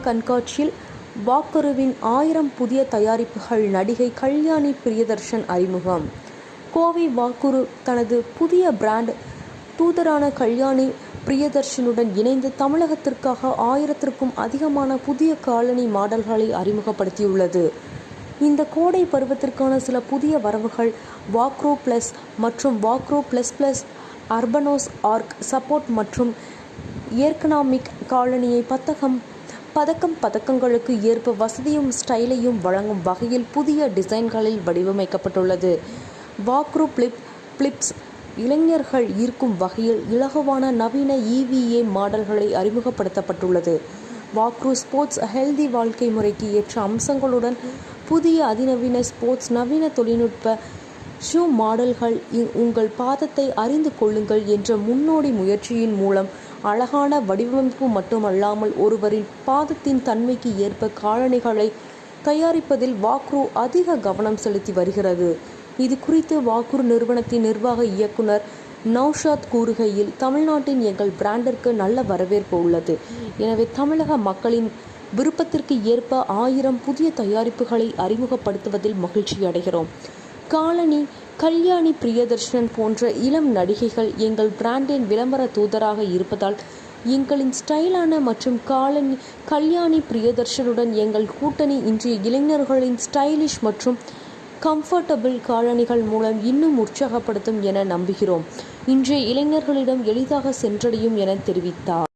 கண்காட்சியில் வாக்கருவின் ஆயிரம் புதிய தயாரிப்புகள் நடிகை கல்யாணி பிரியதர்ஷன் அறிமுகம். கோவை வாக்குரு தனது புதிய பிராண்ட் தூதரான கல்யாணி பிரியதர்ஷனுடன் இணைந்து தமிழகத்திற்காக ஆயிரத்திற்கும் அதிகமான புதிய காலனி மாடல்களை அறிமுகப்படுத்தியுள்ளது. இந்த கோடை பருவத்திற்கான சில புதிய வரவுகள் வாக்ரோ ப்ளஸ் மற்றும் வாக்ரோ ப்ளஸ் ப்ளஸ் அர்பனோஸ் ஆர்க் சப்போர்ட் மற்றும் ஏர்கனாமிக் காலனியை பத்தகம் பதக்கம் பதக்கங்களுக்கு ஏற்ப வசதியும் ஸ்டைலையும் வழங்கும் வகையில் புதிய டிசைன்களில் வடிவமைக்கப்பட்டுள்ளது. வாக்ரூ பிளிப் பிளிப்ஸ் இளைஞர்கள் ஈர்க்கும் வகையில் இலகுவான நவீன இவிஏ மாடல்களை அறிமுகப்படுத்தப்பட்டுள்ளது. வாக்ரூ ஸ்போர்ட்ஸ் ஹெல்தி வாழ்க்கை முறைக்கு ஏற்ற அம்சங்களுடன் புதிய அதிநவீன ஸ்போர்ட்ஸ் நவீன தொழில்நுட்ப ஷூ மாடல்கள் இ- உங்கள் பாதத்தை அறிந்து கொள்ளுங்கள் என்ற முன்னோடி முயற்சியின் மூலம் அழகான வடிவமைப்பு மட்டுமல்லாமல் ஒருவரின் பாதத்தின் தன்மைக்கு ஏற்ப காலணிகளை தயாரிப்பதில் வாக்ரூ அதிக கவனம் செலுத்தி வருகிறது. இது குறித்து வாக்குறு நிறுவனத்தின் நிர்வாக இயக்குனர் நௌஷாத் கூறுகையில் தமிழ்நாட்டின் எங்கள் பிராண்டிற்கு நல்ல வரவேற்பு உள்ளது. எனவே தமிழக மக்களின் விருப்பத்திற்கு ஏற்ப ஆயிரம் புதிய தயாரிப்புகளை அறிமுகப்படுத்துவதில் மகிழ்ச்சி அடைகிறோம். காலனி கல்யாணி பிரியதர்ஷன் போன்ற இளம் நடிகைகள் எங்கள் பிராண்டின் விளம்பர தூதராக இருப்பதால் எங்களின் ஸ்டைலான மற்றும் காலனி கல்யாணி பிரியதர்ஷனுடன் எங்கள் கூட்டணி இன்றைய இளைஞர்களின் ஸ்டைலிஷ் மற்றும் கம்ஃபர்டபுள் காலணிகள் மூலம் இன்னும் உற்சாகப்படுத்தும் என நம்புகிறோம். இன்றைய இளைஞர்களிடம் எளிதாக சென்றடையும் என தெரிவித்தார்.